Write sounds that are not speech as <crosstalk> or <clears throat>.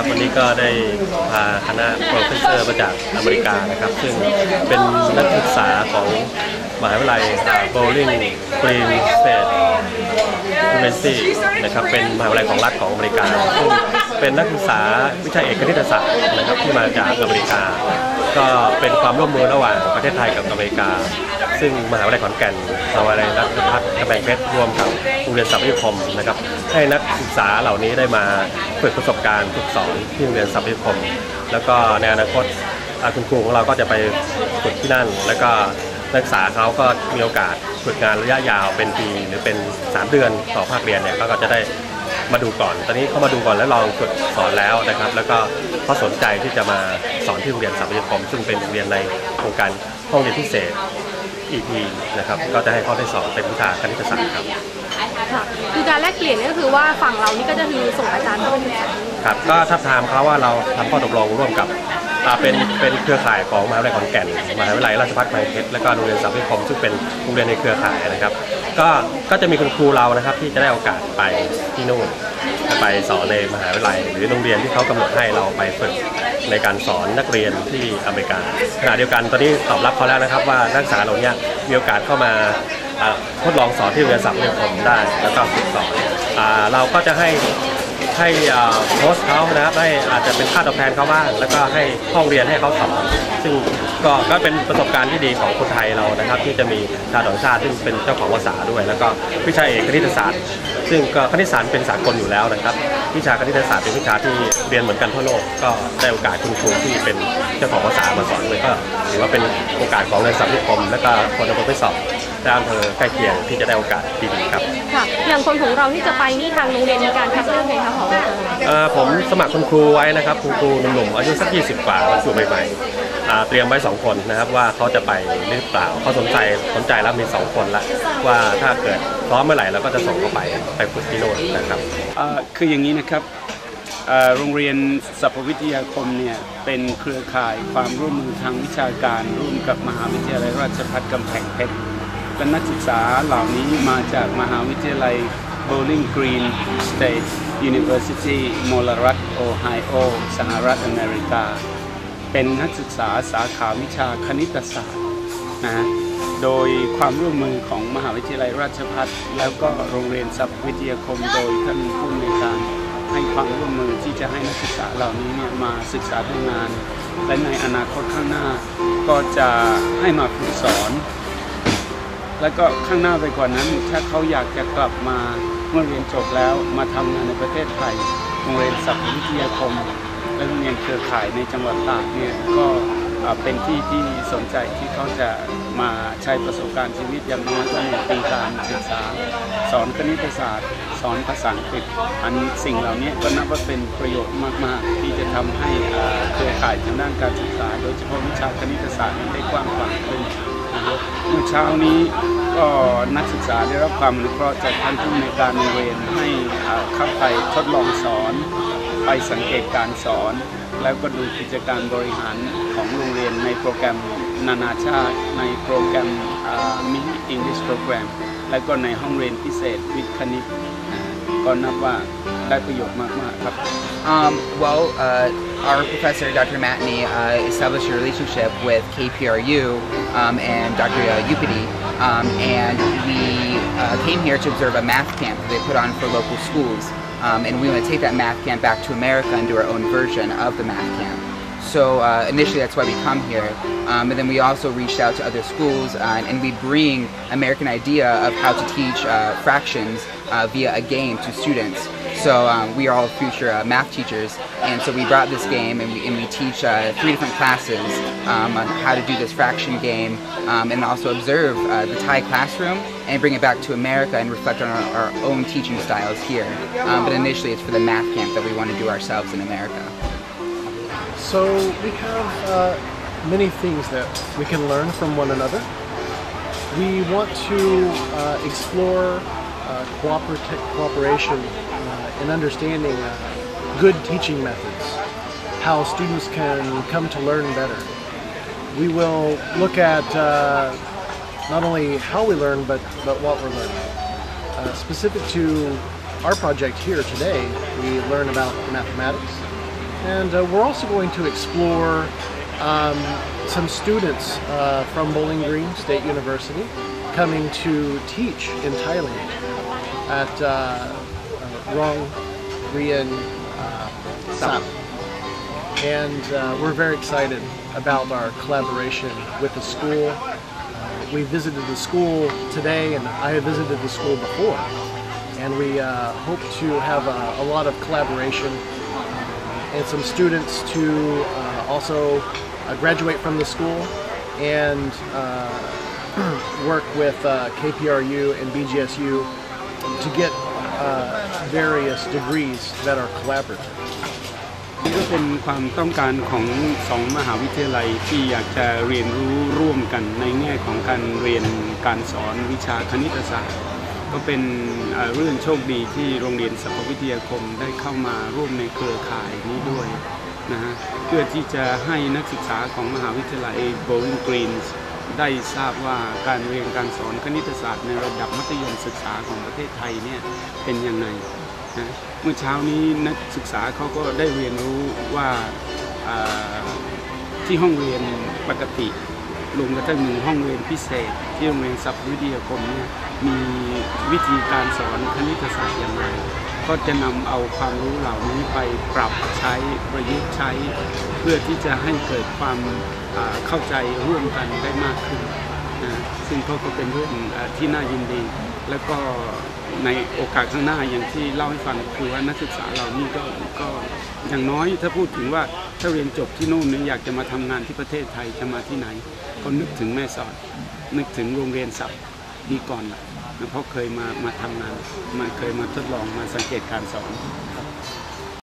ครับ วันนี้ก็ได้พาคณะโปรเฟสเซอร์มาจากอเมริกานะครับ ซึ่งเป็นนักศึกษาของมหาวิทยาลัยโบลิงกรีนสเตทยูนิเวอร์ซิตี้นะครับ เป็นมหาวิทยาลัยของรัฐของอเมริกา ซึ่งเป็นนักศึกษาวิชาเอกคณิตศาสตร์นะครับที่มาจากอเมริกา ก็เป็นความร่วมมือระหว่างประเทศไทยกับอเมริกา ซึ่งมหาวิทยาลัยขอนแก่นมหาวิทยาลัยรัฐพัฒน์กระแบงเพชรร่วมกับ รงเรียนสัพยุคมนะครับให้นักศึกษาเหล่านี้ได้มาฝึกประสบการณ์ฝึกสอนที่โรงเรียนสัพยุคม แล้วก็ในอนาคตอาคุณครูของเราก็จะไปฝึกที่นั่น แล้วก็นักศึกษาเขาก็มีโอกาสฝึกงานระยะยาวเป็นปีหรือเป็น 3 เดือนต่อภาคเรียนเนี่ยก็จะได้มาดูก่อน ตอนนี้เขามาดูก่อนแล้วลองฝึกสอนแล้วนะครับ แล้วก็เขาสนใจที่จะมาสอนที่โรงเรียนสัพยุคม ซึ่งเป็นโรงเรียนในโครงการห้องเรียนพิเศษ EP นะครับ ก็จะให้เขาได้สอนเป็นวิชาคณิตศาสตร์ครับ ค่ะ คือการแลกเปลี่ยนก็คือว่าฝั่งเรานี่ก็จะคือส่งอาจารย์เข้าไปศึกษาครับก็ทับทามเขาว่าเราทำข้อตกลงร่วมกับอ่าเป็นเป็นเครือข่ายของมหาวิทยาลัยขอนแก่นมหาวิทยาลัยราชภัฏกำแพงเพชรและก็โรงเรียนสัพพิคมซึ่งเป็นโรงเรียนในเครือข่ายนะครับ ก็ก็จะมีคุณครูเรานะครับที่จะได้โอกาสไปที่นู่นไปสอนในมหาวิทยาลัย หรือโรงเรียนที่เขากำหนดให้เราไปฝึกในการสอนนักเรียนที่อเมริกาขณะเดียวกันตอนนี้ตอบรับเขาแล้วนะครับว่านักศึกษาเหล่านี้มีโอกาสเข้ามา ทดลองสอนที่โรงเรียนสัพพิคมได้ แล้วก็ฝึกสอนเราก็จะให้ให้โพสต์เขานะครับให้อาจจะเป็นค่าตอบแทนเขาบ้างแล้วก็ให้ห้องเรียนให้เขาสอนซึ่งก็ก็เป็นประสบการณ์ที่ดีของคนไทยเรานะครับ ที่จะมีชาวต่างชาติซึ่งเป็นเจ้าของภาษาด้วย แล้วก็วิชาเอกคณิตศาสตร์ ซึ่งก็คณิตศาสตร์เป็นสากลอยู่แล้วนะครับ วิชาคณิตศาสตร์เป็นวิชาที่เรียนเหมือนกันทั่วโลกก็ได้โอกาสคุณครูที่เป็นเจ้าของภาษามาสอนเลยก็ถือว่าเป็นโอกาสของเรียนสัพพิคมและก็คนในประเทศสอบ และอำเภอใกล้เคียงที่จะได้โอกาสดีๆครับค่ะอย่างคนของเราที่จะไปนี่ทางโรงเรียนมีการคัดเลือกไงคะของเอ่อผมสมัครคุณครูไว้นะครับคุณครูหนุ่มๆอายุสัก 20 กว่าบรรจุใหม่ๆอ่าเตรียมไว้ 2 คนนะครับว่าเขาจะไปหรือเปล่าเขาสนใจสนใจแล้วมี 2 คนละว่าถ้าเกิดพร้อมเมื่อไหร่เราก็จะส่งเขาไปไปฝึกที่โน่นนะครับอ่าคืออย่างนี้นะครับอ่าโรงเรียนสรรพวิทยาคมเนี่ยเป็นเครือข่ายความร่วมมือทางวิชาการร่วมกับมหาวิทยาลัยราชภัฏกำแพงเพชร และนักศึกษาเหล่านี้มาจากมหาวิทยาลัย Bowling Green State University มลรัฐโอไฮโอ สหรัฐอเมริกา เป็นนักศึกษาสาขาวิชาคณิตศาสตร์นะโดยความร่วมมือของมหาวิทยาลัยราชภัฏแล้วก็โรงเรียนสัพวิทยาคมโดยท่านผู้อำนวยการให้ความร่วมมือที่จะให้นักศึกษาเหล่านี้เนี่ยมาศึกษาทำงาน และในอนาคตข้างหน้าก็จะให้มาฝึกสอน แล้วก็ข้างหน้าไปกว่านั้น ถ้าเขาอยากจะกลับมาเมื่อเรียนจบแล้วมาทำงานในประเทศไทยโรงเรียนสัพวิทยาคม และโรงเรียนเครือข่ายในจังหวัดตากเนี่ยก็เป็นที่ที่สนใจที่เขาจะมาใช้ประสบการณ์ชีวิตอย่างน้อยก็หนึ่งปีการศึกษา สอนคณิตศาสตร์ สอนภาษาอังกฤษอันสิ่งเหล่านี้ก็นับว่าเป็นประโยชน์มาก ๆ ที่จะทำให้เครือข่ายทางด้านการศึกษา โดยเฉพาะวิชาคณิตศาสตร์ได้กว้างขวางขึ้น เมื่อเช้านี้ก็นักศึกษาได้รับความอนุเคราะห์จากท่านผู้ในการเรียนให้เข้าไปทดลองสอน ไปสังเกตการสอน แล้วก็ดูกิจการบริหารของโรงเรียนในโปรแกรมนานาชาติ ในโปรแกรมมินิอังกฤษโปรแกรมและก็ในห้องเรียนพิเศษวิทย์คณิตก็นับว่าได้ประโยชน์มากๆครับ Um, well, uh, our professor, Dr. Matney, uh, established a relationship with KPRU um, and Dr. Upity, um, and we uh, came here to observe a math camp that they put on for local schools. Um, and we want to take that math camp back to America and do our own version of the math camp. So uh, initially, that's why we come here. Um, and then we also reached out to other schools, uh, and we bring American idea of how to teach uh, fractions uh, via a game to students. So um, we are all future uh, math teachers, and so we brought this game, and we, and we teach uh, three different classes um, on how to do this fraction game, um, and also observe uh, the Thai classroom and bring it back to America and reflect on our, our own teaching styles here. Um, but initially, it's for the math camp that we want to do ourselves in America. So we have uh, many things that we can learn from one another. We want to uh, explore uh, cooperat- cooperation and understanding uh, good teaching methods, how students can come to learn better. We will look at uh, not only how we learn, but, but what we're learning. Uh, specific to our project here today, we learn about mathematics, And uh, we're also going to explore um, some students uh, from Bowling Green State University coming to teach in Thailand at uh, Rong Rian uh, Sap. And uh, we're very excited about our collaboration with the school. Uh, we visited the school today, and I have visited the school before. And we uh, hope to have a, a lot of collaboration uh, and some students to uh, also uh, graduate from the school and uh, <clears throat> work with uh, KPRU and BGSU to get uh, various degrees that are collaborative. นี่ก็เป็นความต้องการของสองมหาวิทยาลัยที่อยากจะเรียนรู้ร่วมกันในแง่ของการเรียนการสอนวิชาคณิตศาสตร์ ก็เป็นเรื่องโชคดีที่โรงเรียนสรรพวิทยาคมได้เข้ามาร่วมในเครือข่ายนี้ด้วยนะฮะเพื่อที่จะให้นักศึกษาของมหาวิทยาลัย Bowling Green ได้ทราบว่าการเรียนการสอนคณิตศาสตร์ในระดับมัธยมศึกษาของประเทศไทยเนี่ยเป็นยังไงนะเมื่อเช้านี้นักศึกษาเขาก็ได้เรียนรู้ว่าที่ห้องเรียนปกติรวมกระทั่งหนึ่งห้องเรียนพิเศษ ที่โรงเรียนสัพวิทยาคมเนี่ยมีวิธีการสอนคณิตศาสตร์อย่างไร ก็จะนำเอาความรู้เหล่านี้ไปปรับใช้ประยุกต์ใช้ เพื่อที่จะให้เกิดความเข้าใจร่วมกันได้มากขึ้นนะซึ่งก็ก็เป็นเรื่องที่น่ายินดี แล้วก็ในโอกาสข้างหน้าอย่างที่เล่าให้ฟังคือว่านักศึกษาเหล่านี้ก็ก็อย่างน้อยถ้าพูดถึงว่าถ้าเรียนจบที่นู่นเนี่ยอยากจะมาทำงานที่ประเทศไทยจะมาที่ไหน ก็นึกถึงแม่สอดนึกถึงโรงเรียนศัพท์ดีก่อนละ เพราะเคยมามาทำงานมาเคยมาทดลองมาสังเกตการสอน